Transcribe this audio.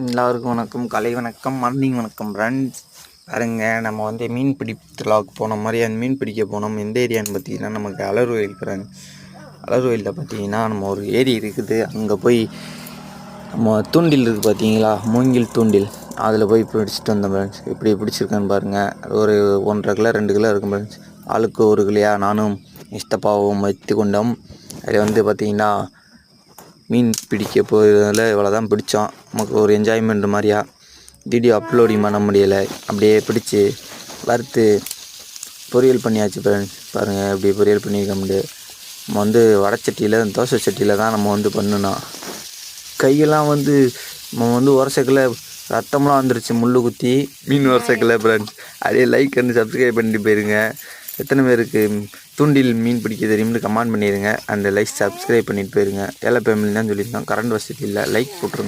எல்லாருக்கும் வணக்கம். கலை வணக்கம் மார்னிங் வணக்கம் ஃப்ரெண்ட்ஸ் பாருங்க நம்ம வந்து மீன் பிடி போன மாதிரி அந்த மீன் பிடிக்க போனோம். எந்த ஏரியான்னு பார்த்தீங்கன்னா நமக்கு அலர்வயல் ஃப்ரெண்ட் அலர்வயலில் பார்த்தீங்கன்னா நம்ம ஒரு ஏரி இருக்குது. அங்கே போய் நம்ம தூண்டில் இருக்குது பார்த்தீங்களா? மூங்கில் தூண்டில். அதில் போய் பிடிச்சிட்டு வந்தோம் ஃப்ரெண்ட்ஸ் எப்படி பிடிச்சிருக்கேன்னு பாருங்கள் ஒரு ஒன்றரை கிலோ ரெண்டு கிலோ இருக்கும் ஃப்ரெண்ட்ஸ் ஆளுக்கு ஒரு கிளியாக நானும் இஷ்டப்பாவும் வைத்து கொண்டோம். அதில் வந்து பார்த்தீங்கன்னா மீன் பிடிக்க போகிறதுனால இவ்வளோ தான் பிடிச்சோம். நமக்கு ஒரு என்ஜாய்மெண்ட் மாதிரியா? வீடியோ அப்லோடிங் பண்ண முடியலை. அப்படியே பிடிச்சி வறுத்து பொரியல் பண்ணியாச்சு ஃப்ரெண்ட்ஸ் பாருங்கள் இப்படி பொரியல் பண்ணியிருக்க முடியாது நம்ம வந்து வடச்சட்டியில் தோசை சட்டியில் தான் நம்ம வந்து பண்ணணும். கையெல்லாம் வந்து நம்ம வந்து உரசக்கில். ரத்தம்லாம் வந்துருச்சு முள்ளு குத்தி. மீன் உரசக்கில் ஃப்ரெண்ட்ஸ் அப்படியே லைக் பண்ணி சப்ஸ்கிரைப் பண்ணிட்டு போயிருங்க. எத்தனை பேருக்கு தூண்டில் மீன் பிடிக்க தெரியும்னு கமெண்ட் பண்ணிடுங்க அந்த லைக் சப்ஸ்கிரைப் பண்ணிட்டு போயிருங்க. எல்லா ஃபேமிலி தான் சொல்லியிருந்தோம் கரண்ட் வசதி இல்லை. லைக் போட்டுருங்க.